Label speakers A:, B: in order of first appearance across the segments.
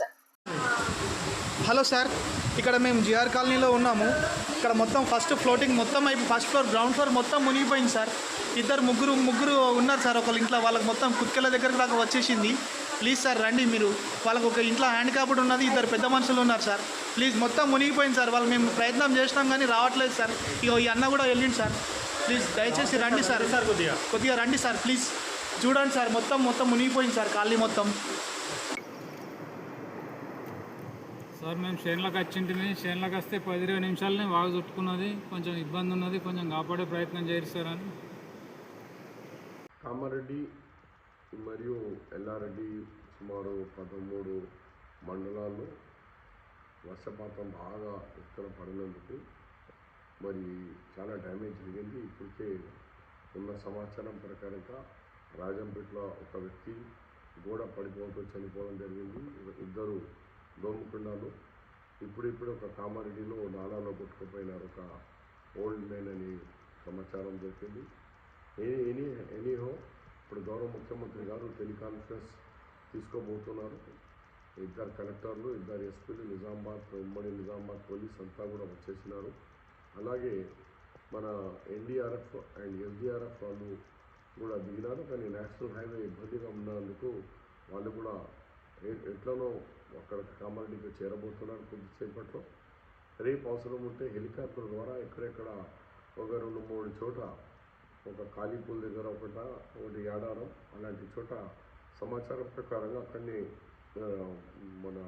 A: Sir
B: hello sir ఇక్కడ మేము GR కాలనీలో ఉన్నాము. ఇక్కడ మొత్తం ఫస్ట్ ఫ్లోటింగ్ మొత్తం అయిపోయి ఫస్ట్ ఫ్లోర్ గ్రౌండ్ ఫ్లోర్ మొత్తం మునిగిపోయింది సార్. ఇద్దరు ముగ్గురు ముగ్గురు ఉన్నారు సార్ ఒకళ్ళ ఇంట్లో వాళ్ళకి మొత్తం కుత్కెల దగ్గరకు దాకా వచ్చేసింది. ప్లీజ్ సార్ రండి మీరు. వాళ్ళకి ఒక ఇంట్లో హ్యాండ్ క్యాప్డ్ ఉన్నది ఇద్దరు పెద్ద మనుషులు ఉన్నారు సార్. ప్లీజ్ మొత్తం మునిగిపోయింది సార్. వాళ్ళు మేము ప్రయత్నం చేసినాం కానీ రావట్లేదు సార్. ఇగో ఈ అన్న కూడా వెళ్ళింది సార్. ప్లీజ్ దయచేసి రండి సార్. సార్ కొద్దిగా. కొద్దిగా రండి సార్ ప్లీజ్. చూడండి సార్ మొత్తం మొత్తం మునిగిపోయింది సార్ కాలనీ మొత్తం.
C: సార్ మేము చేనులకు వచ్చింటిమి. చేనులకు వస్తే పది ఇరవై నిమిషాలనే బాగా చుట్టుకున్నది. కొంచెం ఇబ్బంది ఉన్నది. కొంచెం కాపాడే ప్రయత్నం చేయరు సార్ అని.
D: కామారెడ్డి మరియు ఎల్లారెడ్డి సుమారు పదమూడు మండలాల్లో వర్షపాతం బాగా ఎత్తున పడినందుకు మరి చాలా డ్యామేజ్ జరిగింది. ఇప్పటికే ఉన్న సమాచారం ప్రకారంగా రాజంపేటలో ఒక వ్యక్తి గోడ పడిపోవడం చనిపోవడం జరిగింది. ఇద్దరు దోమకుండాలు ఇప్పుడిప్పుడు ఒక కామారెడ్డిలో నాలాలో కొట్టుకుపోయినారు. ఒక ఓల్డ్ మ్యాన్ అని సమాచారం దొరికింది. ఎనీ ఎనీ ఎనీహో ఇప్పుడు గౌరవ ముఖ్యమంత్రి గారు టెలికాన్ఫరెన్స్ తీసుకోబోతున్నారు. ఇద్దరు కలెక్టర్లు ఇద్దరు ఎస్పీలు నిజామాబాద్ ఉమ్మడి నిజామాబాద్ పోలీస్ అంతా కూడా వచ్చేసినారు. అలాగే మన ఎన్డీఆర్ఎఫ్ అండ్ ఎస్డీఆర్ఎఫ్ వాళ్ళు కూడా దిగినారు. కానీ నేషనల్ హైవే ఇబ్బందిగా ఉన్నందుకు వాళ్ళు కూడా ఎట్లనో అక్కడ కామారెడ్డికి చేరబోతున్నారు కొద్దిసేపట్లో రేపు అవసరం ఉంటే హెలికాప్టర్ ద్వారా ఎక్కడెక్కడ ఒక రెండు మూడు చోట ఒక కాళీపూల్ దగ్గర ఒకట ఒకటి యాడారం అలాంటి చోట సమాచారం ప్రకారంగా అక్కడిని మన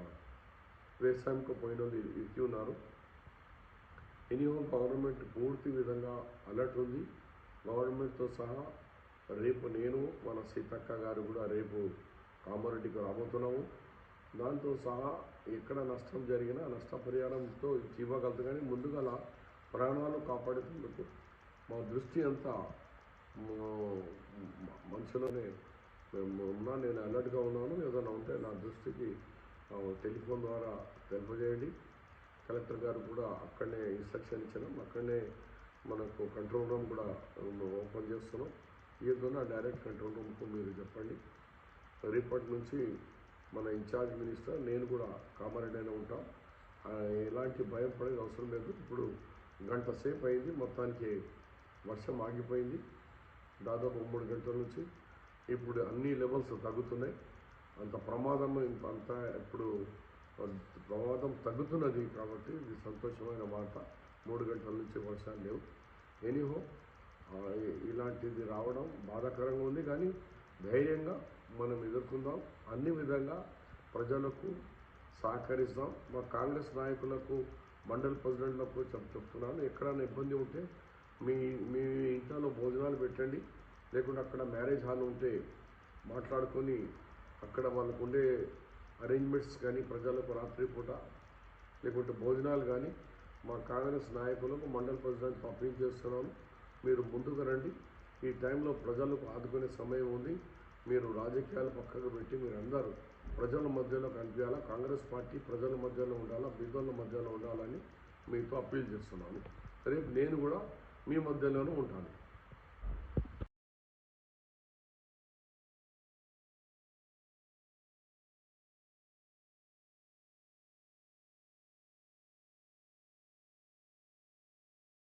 D: వ్యవసాయంకు పోయిన వాళ్ళు ఇచ్చి ఉన్నారు. ఎనీహో గవర్నమెంట్ పూర్తి విధంగా అలర్ట్ ఉంది. గవర్నమెంట్తో సహా రేపు నేను మన సీతక్క గారు కూడా రేపు కామారెడ్డికి రాబోతున్నాము. దాంతో సహా ఎక్కడ నష్టం జరిగినా నష్టపరిహారంతో ఇవ్వగలదు కానీ ముందుగా ప్రాణాలు కాపాడేందుకు మా దృష్టి అంతా మ- మనుషులనే మేము ఉన్నా నేను అలర్ట్గా ఉన్నాను. ఏదైనా ఉంటే నా దృష్టికి టెలిఫోన్ ద్వారా తెలిపజేయండి కలెక్టర్ గారు కూడా అక్కడనే ఇన్స్ట్రక్షన్ ఇచ్చినాం అక్కడనే మనకు కంట్రోల్ రూమ్ కూడా ఓపెన్ చేస్తున్నాం. ఏదైనా డైరెక్ట్ కంట్రోల్ రూమ్కు మీరు చెప్పండి. రేపటి నుంచి మన ఇన్ఛార్జ్ మినిస్టర్ నేను కూడా కామారెడ్డిలో ఉంటాం. ఎలాంటి భయం పడేది అవసరం లేదు. ఇప్పుడు గంట సేపు అయింది మొత్తానికి వర్షం ఆగిపోయింది. దాదాపు మూడు గంటల నుంచి ఇప్పుడు అన్ని లెవెల్స్ తగ్గుతున్నాయి. అంత ప్రమాదం అంత ఇప్పుడు ప్రమాదం తగ్గుతున్నది కాబట్టి ఇది సంతోషమైన వార్త. మూడు గంటల నుంచి వర్షాలు లేవు. ఎనీహో ఇలాంటిది రావడం బాధాకరంగా ఉంది. కానీ ధైర్యంగా మనం ఎదుర్కొందాం. అన్ని విధంగా ప్రజలకు సహకరిస్తాం. మా కాంగ్రెస్ నాయకులకు మండల ప్రెసిడెంట్లకు చెప్ చెప్తున్నాను. ఎక్కడైనా ఇబ్బంది ఉంటే మీ మీ ఇంట్లో భోజనాలు పెట్టండి. లేకుంటే అక్కడ మ్యారేజ్ హాల్ ఉంటే మాట్లాడుకొని అక్కడ వాళ్ళకు ఉండే అరేంజ్మెంట్స్ కానీ ప్రజలకు రాత్రిపూట లేకుంటే భోజనాలు కానీ మా కాంగ్రెస్ నాయకులకు మండల ప్రెసిడెంట్ అప్పీల్ చేస్తున్నాను. మీరు ముందుకు రండి. ఈ టైంలో ప్రజలకు ఆదుకునే సమయం ఉంది. మీరు రాజకీయాలు పక్కకు పెట్టి మీరు అందరూ ప్రజల మధ్యలో కనిపించాలా? కాంగ్రెస్ పార్టీ ప్రజల మధ్యలో ఉండాలా? బీదోళ్ళ మధ్యలో ఉండాలని మీతో అప్పీల్ చేస్తున్నాను. రేపు నేను కూడా మీ మధ్యలోనే ఉంటాను.